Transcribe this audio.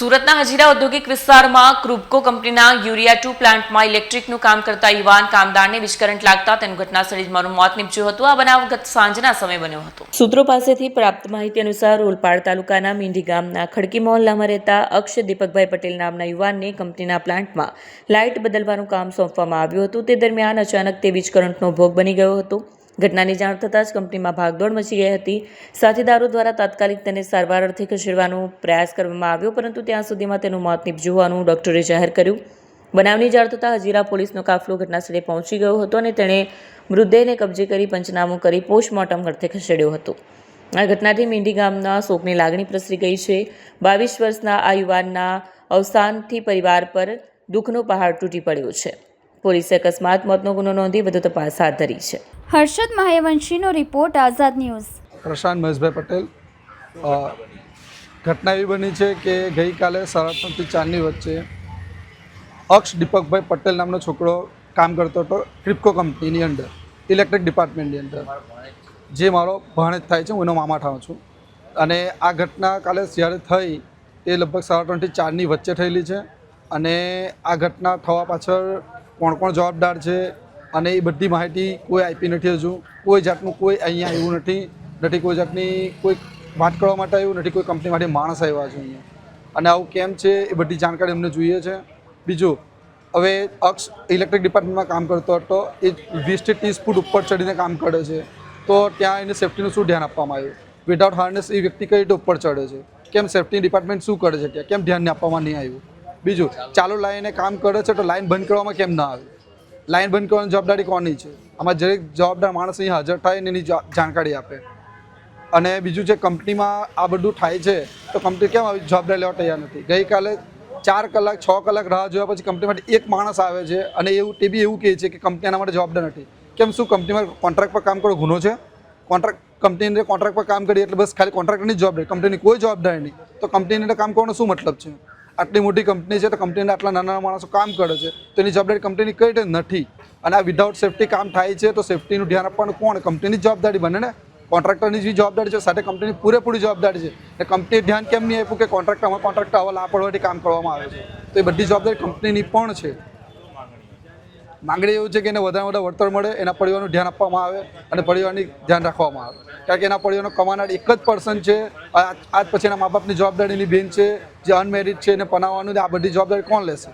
સુરતના હજીરા ઔદ્યોગિક વિસ્તારમાં ક્રુબકો કંપનીના યુરિયા ટુ પ્લાન્ટમાં ઇલેક્ટ્રિકનું કામ કરતા યુવાન કામદારને વીજકરંટ લાગતા તેનું ઘટનાસ્થળે જ મારું મોત નીપજ્યું હતું. આ બનાવ ગત સાંજના સમયે બન્યો હતો. સૂત્રો પાસેથી પ્રાપ્ત માહિતી અનુસાર ઓલપાડ તાલુકાના મીંઢી ગામના ખડકી મહોલ્લામાં રહેતા અક્ષ દીપકભાઈ પટેલ નામના યુવાનને કંપનીના પ્લાન્ટમાં લાઇટ બદલવાનું કામ સોંપવામાં આવ્યું હતું. તે દરમિયાન અચાનક તે વીજકરંટનો ભોગ બની ગયો હતો. ઘટનાની જાણ થતાં જ કંપનીમાં ભાગદોડ મચી ગઈ હતી. સાથીદારો દ્વારા તાત્કાલિક તેને સારવાર અર્થે ખસેડવાનો પ્રયાસ કરવામાં આવ્યો, પરંતુ ત્યાં સુધીમાં તેનું મોત નીપજ્યું હોવાનું ડોક્ટરે જાહેર કર્યું. બનાવની જાણ થતાં હજીરા પોલીસનો કાફલો ઘટનાસ્થળે પહોંચી ગયો હતો અને તેણે મૃતદેહને કબજે કરી પંચનામું કરી પોસ્ટમોર્ટમ અર્થે ખસેડ્યો હતો. આ ઘટનાથી મીંઢી ગામના શોકની લાગણી પ્રસરી ગઈ છે. બાવીસ વર્ષના આ યુવાનના અવસાનથી પરિવાર પર દુઃખનો પહાડ તૂટી પડ્યો છે. પોલીસે અકસ્માત મોતનો ગુનો નોંધી વધુ તપાસ હાથ ધરી છે. હર્ષદ મહાયવંશીનો રિપોર્ટ આઝાદ ન્યૂઝ. પ્રશાંત મહેશભાઈ પટેલ ઘટના એવી બની છે કે ગઈકાલે સાડા ત્રણથી ચારની વચ્ચે અક્ષ દીપકભાઈ પટેલ નામનો છોકરો કામ કરતો હતો ક્રિપ્કો કંપનીની અંદર ઇલેક્ટ્રિક ડિપાર્ટમેન્ટની અંદર. જે મારો ભાણેજ થાય છે હું એનો મામા થાઉં છું. અને આ ઘટના કાલે જ્યારે થઈ તે લગભગ સાડા ત્રણથી ચારની વચ્ચે થયેલી છે. અને આ ઘટના થવા પાછળ કોણ કોણ જવાબદાર છે અને એ બધી માહિતી કોઈ આપી નથી હજુ. કોઈ જાતનું કોઈ અહીંયા આવ્યું નથી નથી કોઈ જાતની કોઈ વાત કરવા માટે આવ્યું, નથી કોઈ કંપની માટે માણસ આવ્યા છે અહીંયા. અને આવું કેમ છે એ બધી જાણકારી અમને જોઈએ છે. બીજું, હવે અક્ષ ઇલેક્ટ્રિક ડિપાર્ટમેન્ટમાં કામ કરતો હતો, એ વીસથી ત્રીસ ફૂટ ઉપર ચડીને કામ કરે છે. તો ત્યાં એને સેફ્ટીનું શું ધ્યાન આપવામાં આવ્યું? વિધાઉટ હાર્નેસ એ વ્યક્તિ કઈ રીતે ઉપર ચડે છે? કેમ સેફ્ટી ડિપાર્ટમેન્ટ શું કરે છે ત્યાં? કેમ ધ્યાન આપવામાં નહીં આવ્યું? બીજું, ચાલુ લાઈને કામ કરે છે તો લાઈન બંધ કરવામાં કેમ ના આવે? લાઈન બંધ કરવાની જવાબદારી કોની છે? આમાં દરેક જવાબદાર માણસ અહીં હાજર થાય ને એની જાણકારી આપે. અને બીજું જે કંપનીમાં આ બધું થાય છે, તો કંપની કેમ આવી જવાબદારી લેવા તૈયાર નથી? ગઈકાલે ચાર કલાક, છ કલાક રાહ જોયા પછી કંપની માટે એક માણસ આવે છે અને એવું, તે બી એવું કહે છે કે કંપની આના માટે જવાબદાર નથી. કેમ શું કંપનીમાં કોન્ટ્રાક્ટ પર કામ કરો ગુનો છે? કોન્ટ્રાક્ટ, કંપનીની અંદર કોન્ટ્રાક્ટ પર કામ કરીએ એટલે બસ ખાલી કોન્ટ્રાક્ટરની જ જવાબદારી, કંપનીની કોઈ જવાબદારી નહીં. તો કંપનીની અંદર કામ કરવાનો શું મતલબ છે? આટલી મોટી કંપની છે તો કંપનીના આટલા નાના માણસો કામ કરે છે. તો એની જવાબદારી કંપનીની કઈ રીતે નથી. અને આ વિધાઉટ સેફ્ટી કામ થાય છે તો સેફ્ટીનું ધ્યાન આપવાનું કોણ? કંપનીની જવાબદારી બને ને? કોન્ટ્રાક્ટરની જે જવાબદારી છે સાથે કંપનીની પૂરેપૂરી જવાબદારી છે. એ કંપનીએ ધ્યાન કેમ નહીં આપ્યું કે કોન્ટ્રાક્ટ અમારા કોન્ટ્રાક્ટ આવા લાપરવાથી કામ કરવામાં આવે છે. તો એ બધી જવાબદારી કંપનીની પણ છે. માંગણી એવું છે કે એને વધારે વધારે વળતર મળે, એના પરિવારનું ધ્યાન આપવામાં આવે અને પરિવારની ધ્યાન રાખવામાં આવે. કારણ કે એના પરિવારનો કમાનાર એક જ પર્સન છે. આજ પછી એના મા બાપની જવાબદારીની બેન છે, જે અનમેરિડ છે, એને પનાવવાનું આ બધી જવાબદારી કોણ લેશે?